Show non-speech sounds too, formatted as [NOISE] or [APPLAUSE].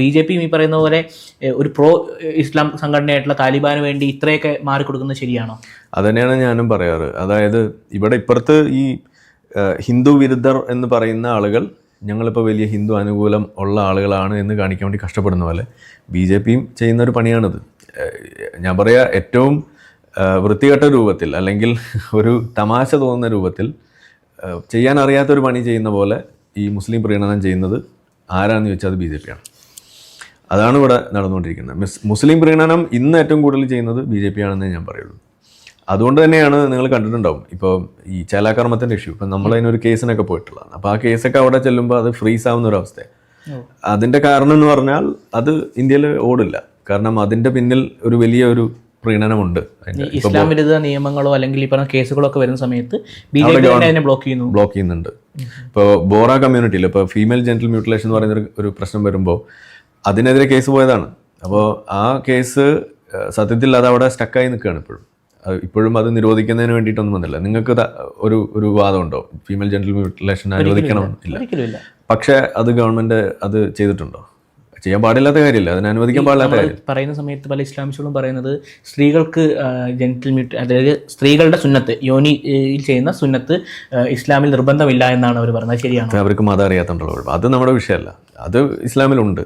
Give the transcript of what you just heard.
B J പിയും ഈ പറയുന്ന പോലെ ഒരു പ്രോ ഇസ്ലാം സംഘടനയായിട്ടുള്ള താലിബാന് വേണ്ടി ഇത്രയൊക്കെ മാറിക്കൊടുക്കുന്നത് ശരിയാണോ? അതുതന്നെയാണ് ഞാനും പറയാറ്. അതായത് ഇവിടെ ഇപ്പുറത്ത് ഈ ഹിന്ദു വിരുദ്ധർ എന്ന് പറയുന്ന ആളുകൾ ഞങ്ങളിപ്പോൾ വലിയ ഹിന്ദു അനുകൂലം ഉള്ള ആളുകളാണ് എന്ന് കാണിക്കാൻ വേണ്ടി കഷ്ടപ്പെടുന്ന പോലെ ബി ജെ പിയും ചെയ്യുന്ന ഒരു പണിയാണിത്. ഞാൻ പറയാ ഏറ്റവും വൃത്തികെട്ട രൂപത്തിൽ അല്ലെങ്കിൽ [LAUGHS] ഒരു തമാശ തോന്നുന്ന രൂപത്തിൽ ചെയ്യാനറിയാത്തൊരു പണി ചെയ്യുന്ന പോലെ ഈ മുസ്ലിം പ്രീണനം ചെയ്യുന്നത് ആരാന്ന് ചോദിച്ചാൽ അത് ബി ജെ പിയാണ് അതാണ് ഇവിടെ നടന്നുകൊണ്ടിരിക്കുന്നത്. മിസ് മുസ്ലിം പ്രീണനം ഇന്ന് ഏറ്റവും കൂടുതൽ ചെയ്യുന്നത് ബി ജെ പി ആണെന്നേ ഞാൻ പറയുള്ളൂ. അതുകൊണ്ട് തന്നെയാണ് നിങ്ങൾ കണ്ടിട്ടുണ്ടാവും. ഇപ്പോൾ ഈ ചേലാകർമ്മത്തിന്റെ ഇഷ്യൂ ഇപ്പം നമ്മൾ അതിനൊരു കേസിനൊക്കെ പോയിട്ടുള്ളതാണ്. അപ്പോൾ ആ കേസൊക്കെ അവിടെ ചെല്ലുമ്പോൾ അത് ഫ്രീസ് ആവുന്ന ഒരു അവസ്ഥയാണ് അതിന്റെ കാരണം എന്ന് പറഞ്ഞാൽ അത് ഇന്ത്യയിൽ ഓടില്ല. കാരണം അതിന്റെ പിന്നിൽ ഒരു വലിയ ഒരു പ്രീണനമുണ്ട് ഇസ്ലാം വിരുദ്ധ നിയമങ്ങളോ അല്ലെങ്കിൽ ഈ പറഞ്ഞ കേസുകളോ ഒക്കെ വരുന്ന സമയത്ത് ബി ജെ പി അതിനെ ബ്ലോക്ക് ചെയ്യുന്നു. ബ്ലോക്ക് ചെയ്യുന്നുണ്ട്. ഇപ്പോൾ ബോറ കമ്മ്യൂണിറ്റിയിൽ ഇപ്പോൾ ഫീമെയിൽ ജെന്റൽ മ്യൂട്ടിലേഷൻ എന്ന് പറയുന്ന ഒരു പ്രശ്നം വരുമ്പോൾ അതിനെതിരെ കേസ് പോയതാണ്. അപ്പോൾ ആ കേസ് സത്യത്തിൽ അത് അവിടെ സ്റ്റക്കായി നിൽക്കുകയാണ് ഇപ്പോഴും. ഇപ്പോഴും അത് നിരോധിക്കുന്നതിന് വേണ്ടിയിട്ടൊന്നും വന്നില്ല. നിങ്ങൾക്ക് ഒരു ഒരു വാദമുണ്ടോ ഫീമെയിൽ ജെൻഡർ മ്യൂട്ടിലേഷൻ അനുവദിക്കണം ഇല്ല. പക്ഷേ അത് ഗവൺമെന്റ് അത് ചെയ്തിട്ടുണ്ടോ? ചെയ്യാൻ പാടില്ലാത്ത കാര്യമില്ല. അതിനെ അനുവദിക്കാൻ പാടില്ലാത്ത കാര്യം. പറയുന്ന സമയത്ത് പല ഇസ്ലാമിസ്റ്റുകളും പറയുന്നത് സ്ത്രീകൾക്ക് ജെന്റിൽ മ്യൂട്ട് അതായത് സ്ത്രീകളുടെ സുന്നത്ത് യോനിയിൽ ചെയ്യുന്ന സുന്നത്ത് ഇസ്ലാമിൽ നിർബന്ധമില്ല എന്നാണ് അവർ പറഞ്ഞത്. ശരിയാണ്? അവർക്ക് മതം അറിയാത്തുണ്ടല്ലോ അത് നമ്മുടെ വിഷയമല്ല. അത് ഇസ്ലാമിലുണ്ട്.